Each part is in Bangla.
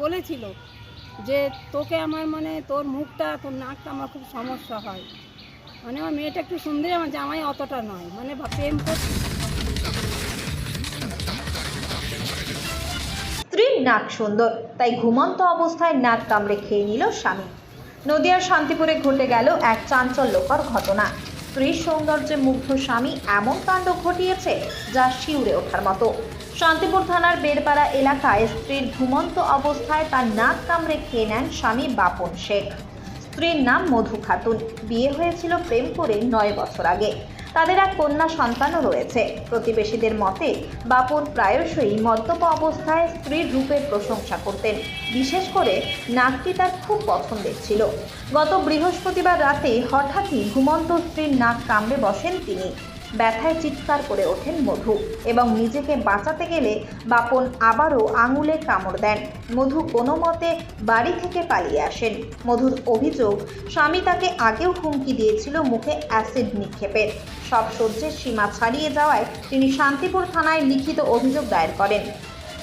বলেছিল যে তোকে আমার মানে তোর মুখটা, তোর নাকটা আমার খুব সমস্যা হয়। মানে আমার মেয়েটা একটু সুন্দরী, আমার জামাই অতটা নয়। মানে প্রেম করতে স্ত্রীর নাক সুন্দর, তাই ঘুমন্ত অবস্থায় নাক কামড়ে খেয়ে নিল স্বামী। নদিয়ার শান্তিপুরে ঘটে গেল এক চাঞ্চল্যকর ঘটনা। স্ত্রীর সৌন্দর্যে মুগ্ধ স্বামী এমন কাণ্ড ঘটিয়েছে যা শিউরে ওঠার মতো। শান্তিপুর থানার বেরপাড়া এলাকায় স্ত্রীর ঘুমন্ত অবস্থায় তার নাক কামড়ে খেয়ে নেন স্বামী বাপন শেখ। স্ত্রীর নাম মধু খাতুন। বিয়ে হয়েছিল প্রেম করে নয় বছর আগে। তাদের এক কন্যা সন্তানও রয়েছে। প্রতিবেশীদের মতে, বাপুর প্রায়শই মদ্যপ অবস্থায় স্ত্রীর রূপের প্রশংসা করতেন। বিশেষ করে নাকটি তার খুব পছন্দের ছিল। গত বৃহস্পতিবার রাতে হঠাৎই ঘুমন্ত স্ত্রীর নাক কামড়ে বসেন তিনি। ব্যথায় চিৎকার করে ওঠেন মধু এবং নিজেকে বাঁচাতে গেলে বাপন আবারও আঙুলে কামড় দেন। মধু কোনো মতে বাড়ি থেকে পালিয়ে আসেন। মধুর অভিযোগ, স্বামী তাকে আগেও হুমকি দিয়েছিল মুখে অ্যাসিড নিক্ষেপের। সব সহ্যের সীমা ছাড়িয়ে যাওয়ায় তিনি শান্তিপুর থানায় লিখিত অভিযোগ দায়ের করেন।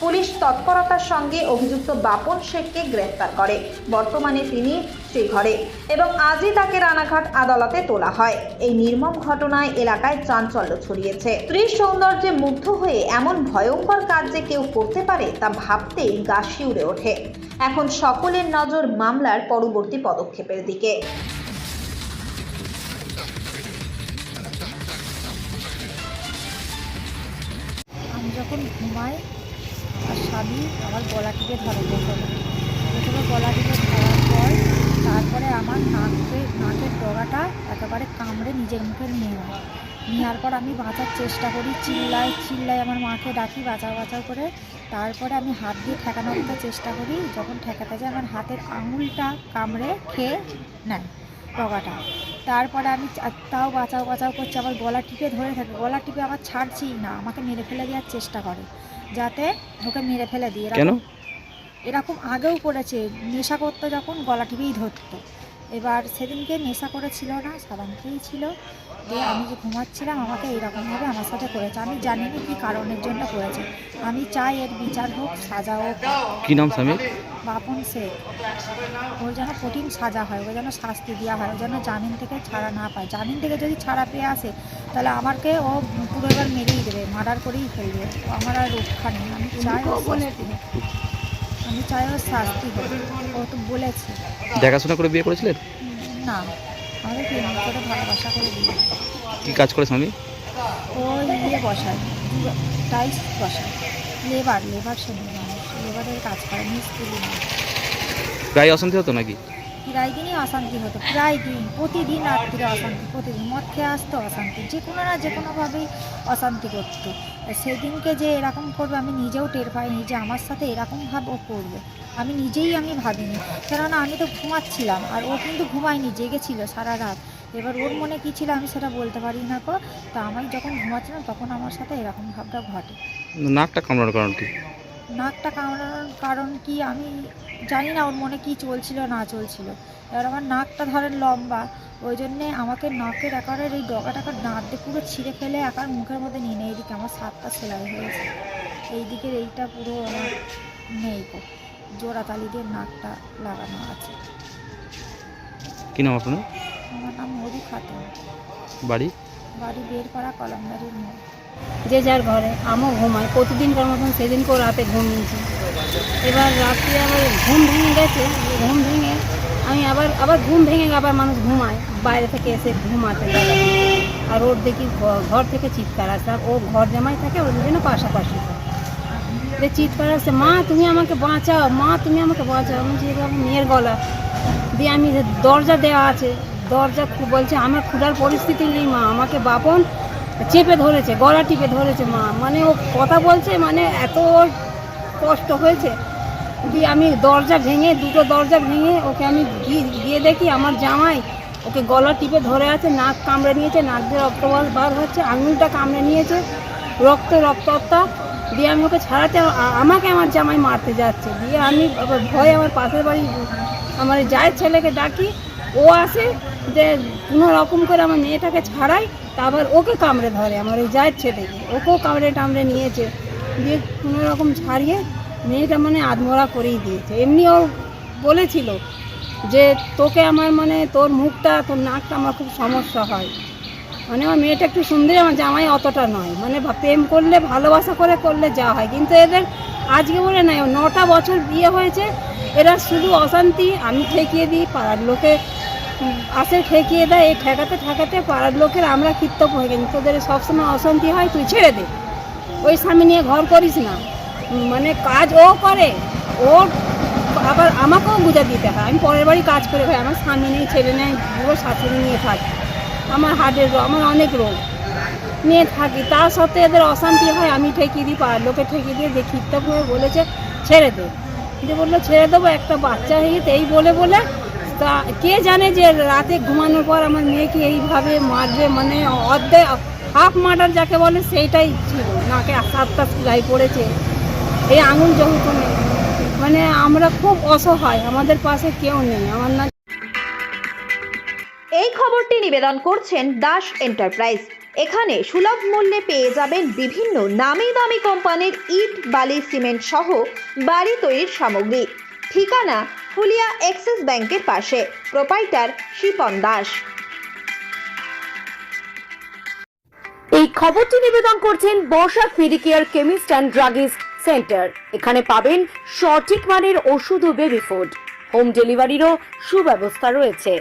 পুলিশ তৎপরতার সঙ্গে অভিযুক্ত বাপন শেখকে গ্রেফতার করে। বর্তমানে তিনি শ্রীঘরে এবং আজই তাকে রানাঘাট আদালতে তোলা হয়। এই নির্মম ঘটনায় এলাকায় চাঞ্চল্য ছড়িয়েছে। স্ত্রীর সৌন্দর্যে মুগ্ধ হয়ে এমন ভয়ঙ্কর কাজ যে কেউ করতে পারে তা ভাবতেই গা শিউরে ওঠে। এখন সকলের নজর মামলার পরবর্তী পদক্ষেপের দিকে। যখন স্বামী আমার গলাটিকে ধরে প্রথমে প্রথমে গলা টিপে ধরার পর তারপরে আমার নাকে, নাকের ডগাটা একেবারে কামড়ে নিজের মুখে নিয়ে নেয় নেওয়ার পর আমি বাঁচার চেষ্টা করি চিল্লাই চিল্লাই আমার মাকে ডাকি বাঁচাও বাঁচাও করে। তারপরে আমি হাত দিয়ে ঠেকানোর চেষ্টা করি, যখন ঠেকাতে যায় আমার হাতের আঙুলটা কামড়ে খেয়ে নেয় ডগাটা। তারপরে আমি তাও বাঁচাও বাঁচাও করছি আমার গলা টিপে ধরে থাকে গলা টিপে আমার ছাড়ছি না, আমাকে মেরে ফেলে দেওয়ার চেষ্টা করে। যাতে ওকে মেরে ফেলে দিই এরকম- কেন? এরকম আগেও করেছে নেশা করতো যখন গলা টিপেই ধরতো। এবার সেদিনকে নেশা করেছিল না সাধারণতেই ছিল। দিয়ে আমি যে ঘুমাচ্ছিলাম আমাকে এইরকমভাবে আমার সাথে করেছে। আমি জানি না কী কারণের জন্য করেছে। আমি চাই এর বিচার হোক সাজা হোক। কি নাম স্বামী বাপন শেখ। ওর যেন কঠিন সাজা হয় ওর যেন শাস্তি দেওয়া হয় ও যেন জামিন থেকে ছাড়া না পায়। জামিন থেকে যদি ছাড়া পেয়ে আসে তাহলে আমাকে ও পুরো এবার মেরেই দেবে মার্ডার করেই ফেলবে। আমার আর রক্ষা নেই। আমি চাই হোক। আমি চাই ওর শাস্তি হোক। ও তো বলেছে। দেখাশোনা করে বিয়ে করেছিলেন? না। আমাদের প্রেম করে ভালোবাসা করে কি কাজ করে স্বামী? ও ইয়ে বসায়। টাইলস বসায়। লেবার লেবার মানুষ লেবারের কাজ করে মিস্ত্রি প্রায় অশান্তি হতো নাকি? প্রায় দিনই অশান্তি হতো। প্রায় দিন প্রতিদিন রাত্রিরে অশান্তি, প্রতিদিন মদ খেয়ে আসতো, অশান্তি। যে কোনো না যে কোনোভাবেই অশান্তি করতো সেদিনকে যে এরকম করবে, আমি নিজেও টের পাইনি যে আমার সাথে এরকমভাবে ও করবে। আমি নিজেই আমি ভাবিনি। কেননা আমি তো ঘুমাচ্ছিলাম, আর ও কিন্তু ঘুমায়নি, জেগেছিল সারা রাত। এবার ওর মনে কী ছিল আমি সেটা বলতে পারি না কো তা আমি যখন ঘুমাচ্ছিলাম, তখন আমার সাথে এরকম ভাবটা ঘটে। নাকটা কামড়ানোর কারণ কি? নাকটা কামড়ানোর কারণ কি আমি জানি না ওর মনে কি চলছিল না চলছিল। এবার আমার নাকটা ধরেন লম্বা ওই জন্যে আমাকে নাকের একারের এই ডগাটাকে দাঁত দিয়ে পুরো ছিঁড়ে ফেলে একার মুখের মধ্যে নিয়ে নেয়। এইদিকে আমার সাতটা সেলাই হয়েছে। এই দিকের এইটা পুরো আমার নেই গো। জোড়া তালি দিয়ে নাকটা লাগানো আছে। কি নাম আপনার? আমার নাম মধু খাতুন। বাড়ি? বাড়ি বের করা কলমদারির মোড়। যে যার ঘরে আমিও ঘুমাই প্রতিদিনকার মতন সেদিনকেও রাতে ঘুম নিয়েছি। এবার রাত্রে আবার ঘুম ভেঙে গেছে, ঘুম ভেঙে আমি আবার আবার ঘুম ভেঙে আবার মানুষ ঘুমায়, বাইরে থেকে এসে ঘুমাতে আর ওর দেখি ঘর থেকে চিৎকার আসে, আর ও ঘর জামাই থাকে, ওর জন্য পাশাপাশি যে চিৎকার আসে, মা, তুমি আমাকে বাঁচাও, মা, তুমি আমাকে বাঁচাও। আমি যে এরকম মেয়ের গলা। দিয়ে আমি দরজা দেওয়া আছে, দরজা বলছে, আমার ক্ষুধার পরিস্থিতি নেই মা, আমাকে বাপন চেপে ধরেছে, গলা টিপে ধরেছে মা। মানে ও কথা বলছে মানে এত কষ্ট হয়েছে দিয়ে আমি দরজা ভেঙে, দুটো দরজা ভেঙে ওকে আমি গিয়ে- দেখি আমার জামাই ওকে গলা টিপে ধরে আছে, নাক কামড়ে নিয়েছে, নাক দিয়ে রক্ত বার- হচ্ছে, আঙুলটা কামড়ে নিয়েছে, রক্ত রক্ততা দিয়ে আমি ওকে ছাড়াতে আমাকে আমার জামাই মারতে যাচ্ছে। দিয়ে আমি ভয়ে আমার পাশের বাড়ি, আমার জায়ের ছেলেকে ডাকি, ও আসে যে কোনো রকম করে আমার মেয়েটাকে ছাড়াই তারপর ওকে কামড়ে ধরে, আমার ওই জায়ের ছেলেকে ওকেও কামড়ে টামড়ে নিয়েছে। দিয়ে কোনো রকম ছাড়িয়ে মেয়েটা মানে আধমরা করেই দিয়েছে। এমনি ও বলেছিল যে, তোকে আমার মানে তোর মুখটা, তোর নাকটা আমার খুব সমস্যা হয়। মানে আমার মেয়েটা একটু সুন্দরী, আমার জামাই অতটা নয়। মানে প্রেম করলে, ভালোবাসা করে করলে যা হয়। কিন্তু এদের আজকে বলে নাই নটা বছর বিয়ে হয়েছে। এরা শুধু অশান্তি, আমি ঠেকিয়ে দিই, পাড়ার লোকে আসে, ঠেকিয়ে দেয়, এই ঠেকাতে ঠেকাতে পাড়ার লোকের আমরা কীর্তব্য হয়ে গেছি। তোদের সবসময় অশান্তি হয়, তুই ছেড়ে দে। ওই স্বামী নিয়ে ঘর করিস না। মানে কাজ ও করে, ও আবার আমাকেও বুঝা দিতে হয়। আমি পরের বাড়ি কাজ করে খাই আমার স্বামী নেই, ছেলে নেই, পুরো শাশুড়ি নিয়ে থাকি। আমার হার্টের রোগ, আমার অনেক রোগ। নিয়ে থাকি। তার সত্ত্বে এদের অশান্তি হয়, আমি ঠেকিয়ে দিই, পাড়ার লোকে ঠেকিয়ে দিয়ে যে কীর্তক হয়ে বলেছে, ছেড়ে দে। যে বলল, ছেড়ে দেবো, একটা বাচ্চা হয়ে গেছে এই বলে বলে তা কে জানে যে রাতে ঘুমানোর পর আমার মেয়েকে এইভাবে মারবে মানে অর্ধেক হাফ মার্ডার যাকে বলে সেইটাই ছিল। নাকে সাতটা গায়ে পড়েছে। এই আঙুল যৌতুনে। মানে আমরা খুব অসহায়, আমাদের পাশে কেউ নেই। আমার না এই খবরটি নিবেদন করছেন দাস এন্টারপ্রাইজ। এখানে সুলভ মূল্যে পেয়ে যাবেন বিভিন্ন নামি দামি কোম্পানির ইট, বালি, সিমেন্ট সহ বাড়ি তৈরির সামগ্রী। ঠিকানা ফুলিয়া এক্সিস ব্যাংকের পাশে। প্রোপাইটার শিপন দাস। এই খবরটি নিবেদন করছেন বর্ষা ফিডিকেয়ার কেমিস্ট অ্যান্ড ড্রাগিস্ট সেন্টার। এখানে পাবেন সঠিক মানের ওষুধ ও বেবি ফুড। হোম ডেলিভারিরও সুব্যবস্থা রয়েছে।